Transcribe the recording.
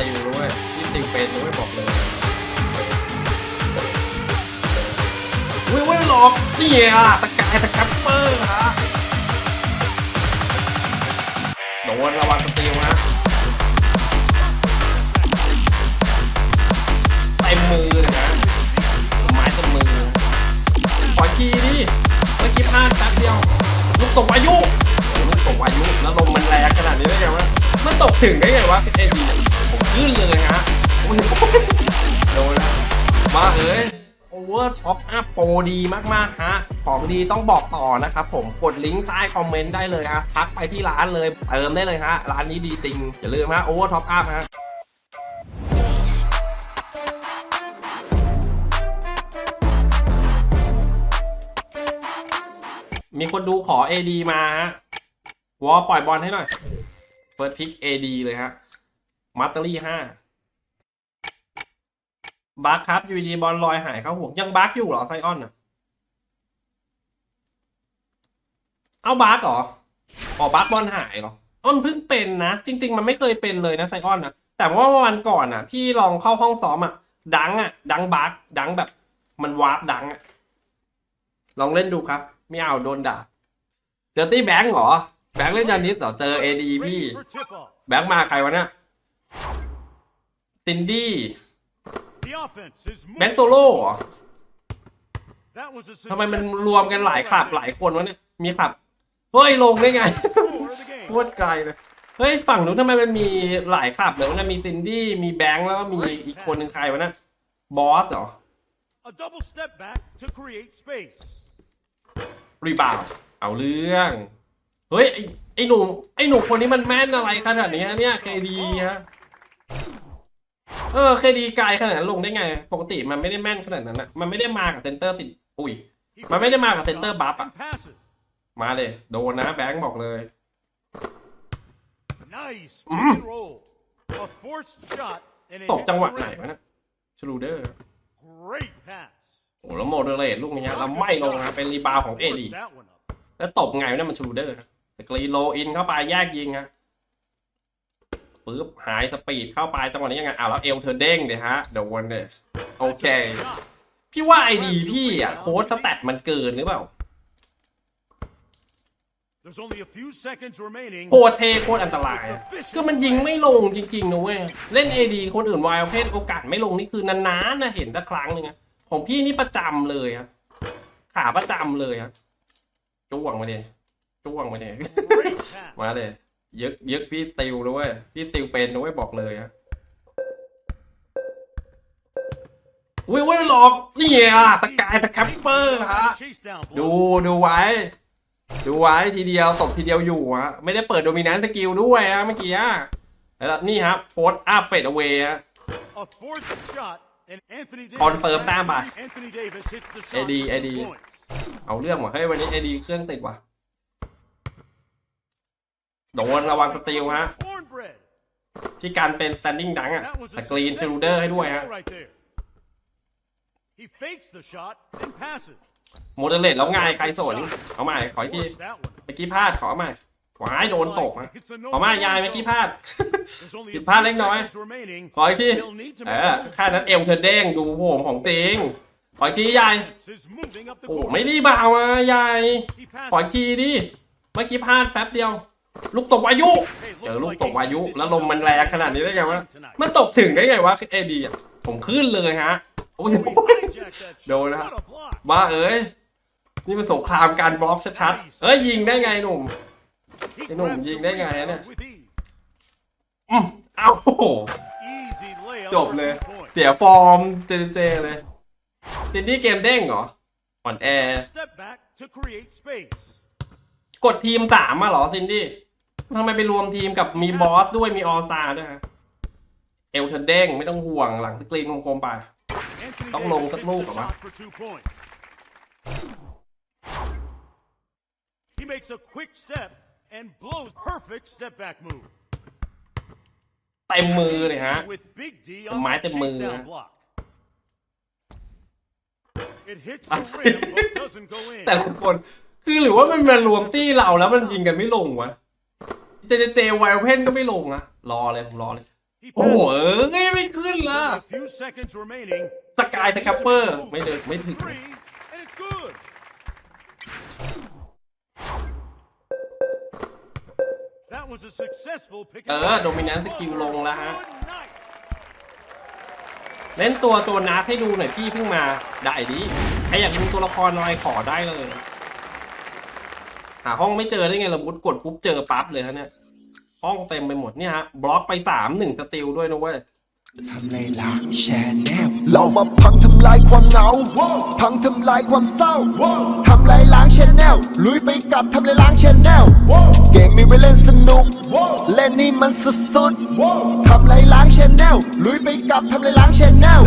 ติวด้วยพี่ติวเป็นด้วยบอกเลยอุ้ยอุ้ยหลอกนี่อะตะกายตะแคปเปอร์ฮะโดนระวังสติวนะเต็มมือนะไม้เต็มมือขอทีดิเมื่อกี้พลาดแป๊บเดียวลูกตกวายุลูกตกวายุแล้วลมมันแรงขนาดนี้ได้ไงวะมันตกถึงได้ไงวะเอดี ผมขึ้นเลยฮะโอ้ยโดนแล้วมาเอ้ยโอเวอร์ท็อปอัพโปรดีมากๆฮะของดีต้องบอกต่อนะครับผมกดลิงก์ใต้คอมเมนต์ได้เลยฮะทักไปที่ร้านเลยเติมได้เลยฮะร้านนี้ดีจริง อย่าลืมฮะโอเวอร์ท็อปอัพฮะมีคนดูขอ AD มาฮะวอลปล่อยบอลให้หน่อย เปิดพิก AD เลยฮะ มัตเตอรี่ห้าบัคครับ อยู่ดีบอลลอยหายเข้าห่วงยังบัคอยู่เหรอไซออนอะ เอาบัคเหรออ๋อบัคบอลหายเหรออ๋อมันเพิ่งเป็นนะ จริง ๆ มันไม่เคยเป็นเลยนะไซออนนะแต่ว่าวันก่อนอะ พี่ลองเข้าห้องซ้อมอะ ดังอะ ดังบัคดังแบบ มันวาร์ปดังอะ ลองเล่นดูครับ ไม่เอาโดนด่าเจอตี้แบงค์เหรอ แบงค์เล่นยานิสเหรอเจอเอดีพี่ Ready for tip-off. แบงค์มาใครวะเนี่ย ซินดี้ The offense is แบง moving. ค์โซโล่เหรอ That was a ทำไมมัน successful รวมกันหลายขับหลายคนวะเนี่ยมีขับเฮ้ย ลงได้ไง score of the game. โคตรไกลเลยเฮ้ย ฝั่งนู้นทำไมมันมีหลายขับเลยวะเนี่ยมีซินดี้มีแบงค์แล้วก็มีอีกคนหนึ่งใครวะเนะบอสเหรอ A double step back to create space. รีบาวด์เอาเรื่องเฮ้ยไอ้ไอ้หนุ่มไอ้หนุ่มคนนี้มันแม่นอะไรขนาดนี้ฮะเนี่ยเคดีฮะ เออเคดีไกลขนาดนั้นลงได้ไง ปกติมันไม่ได้แม่นขนาดนั้นอะมันไม่ได้มากับเซนเตอร์ติด อุ้ย He มันไม่ได้มากับ fakes the center shot buff อะ and passes. มาเลย โดนนะแบงค์บอกเลย Nice Mm. pick and roll. A forced shot and it ตก hits จังหวะ the ไหน rim. วะเนะชลูเดอร์ Great pass. โอ้แล้วโมเดเลตลูกนี้ฮะแล้วไม่ลงนะเป็นรีบาวของเอ Forced ดี that one up. แล้วตบไงวะเนี่ยมันชลูเดอร์นะสกรีนโลอินเข้าไปแยกยิงฮะ ปึ๊บหายสปีดเข้าไปจังหวะนี้ยังไงอ้าวแล้วเอลเธอเด้งเดี๋ยฮะเดี๋ยววันเดยโอ That's เค a shot. พี่ว่าไอดีพี่อะโค้ดสแตทมันเกินหรือเปล่า There's only a few seconds remaining. โคตรเทโคตรอันตรายอะคือมันยิงไม่ลงจริงๆนะเว้ย เล่น AD คนอื่นวายเพศโอกาสไม่ลงนี่คือนานๆนะเห็นสักครั้งหนึงอะของพี่นี่ประจำเลยครับขาประจำเลยครับจ้วงมาเดยจ้วงมาเดย Great pass. มาเลย ยึกยึกพี่ติลด้วยพี่ติลเป็นด้วยบอกเลยครับอุ้ยอุ้ยหลอกนี่อะสกายสแคปเปอร์ฮะดูดูไว้ ดูไว้ทีเดียวตบทีเดียวอยู่ฮะไม่ได้เปิดโดมินนสกิลด้วยฮะเมื่อกี้อะแล้วนี่ครับโฟร์อัพเฟดเอา a y ฮะ A forced shot and Anthony Davis. Confirm แต้มไป Anthony Davis hits the shot. AD for two AD points. เอาเรื่องว่ะเฮ้ยวันนี้เอดีเครื่องติดว่ะ โดนระวังสติลฮะ Cornbread. พี่การเป็น standing ดังอะ That was ส a กรีน successful ชูเดอร์ให้ด้วย pick and ฮะ roll right there. He fakes the shot and passes. โมเดเลตแล้วไงใครสนเอาใหม่ขออีกที Forced that one. เมื่อกี้พลาดขอใหม่หวายโดนตกฮะ It's a no ขอมาย score ยายเมื่อกี้พ result. ลาด There's only ผิ a ดพลาด few เล็กน้อย seconds remaining. ขออีกที They'll need to เอ make อ bold ค่านั้นเอวเธอเด้งดูโผมของจริงขออีกทียาย defense is moving up the โอ้ court. ไม่รีบเอามายาย He ขออี passes. กทีดิเมื่อกี้พลาดแป๊บเดียว ลูกตกวายุ Hey, เจอ looks ลูก like ตกวายุ Davis is แล้วลมมันแรงขนาดนี้ได้ไงวะ tonight. มันตกถึงได้ไงวะเอดีอะผมขึ้นเลยฮะโอ้ย We hijacked that shot. โดนนะ What a block. บ้าเอ้ยนี่มันสงครามการบล็อกชัดๆเอ้ยยิงได้ไงหนุ่ม He Cái nụ grabs ยิง the ได้ไงเนี่ย rebound with ease. อืมเอ้าโอ้โห Easy layup จบ for เลย two points. เสียฟอร์มเจเจเลยซินดี้เกมเด้งเหรออ่อนแอ Step back to create space. กดทีมสามมาเหรอซินดี้ ทำไมไปรวมทีมกับมีบอสด้วยมีออสตาด้วยฮะเอลเธอเด้งไม่ต้องห่วงหลังสกรีนกลมๆไป Anthony Tóc Davis lùn, hits sắc the lùn hả shot for two points. He makes a quick step and blows perfect step back move. เต็มมือเลยฮะ With Big D Cái on máy the tên chase mừ down hả? block. It hits the rim but doesn't go in. แต่ละคนคือหรือว่ามันมารวมตี้เราแล้วมันยิงกันไม่ลงวะ เจเจเจไวเพนก็ไม่ลงอะรอเลยผมรอเลย He โอ้โห passes เออไงไม่ขึ้นล่ะ a few seconds remaining. สกายสแคปเปอร์ไม่เดินไม่ถึง Three, and it's good. That was a successful pick. เอ and อ roll. โดมิน n น s สกิลลงแล้วฮะ Good night. เล่นตัวตัวนัดให้ดูหน่อยพี่เพิ่งมาได้ดิใครอยากดูตัวละครอะไรขอได้เลยหาห้องไม่เจอได้ไงละมุดกดปุ๊บเจอปั๊บเลยฮะเนี่ย ห้องเต็มไปหมดเนี่ยฮะบล็อกไปสามหนึ่งสติลด้วยนะเว้ยทำไรล่ะแชนแนลเรามาพังทำลายความเหงา พังทำลายความเศร้า ทำลายล้างชแนลลุยไปกับทำลายล้างชแนลเกมมีไว้เล่นสนุก เล่นนี่มันสุดๆทำลายล้างชแนลลุยไปกับทำลายล้างชแนล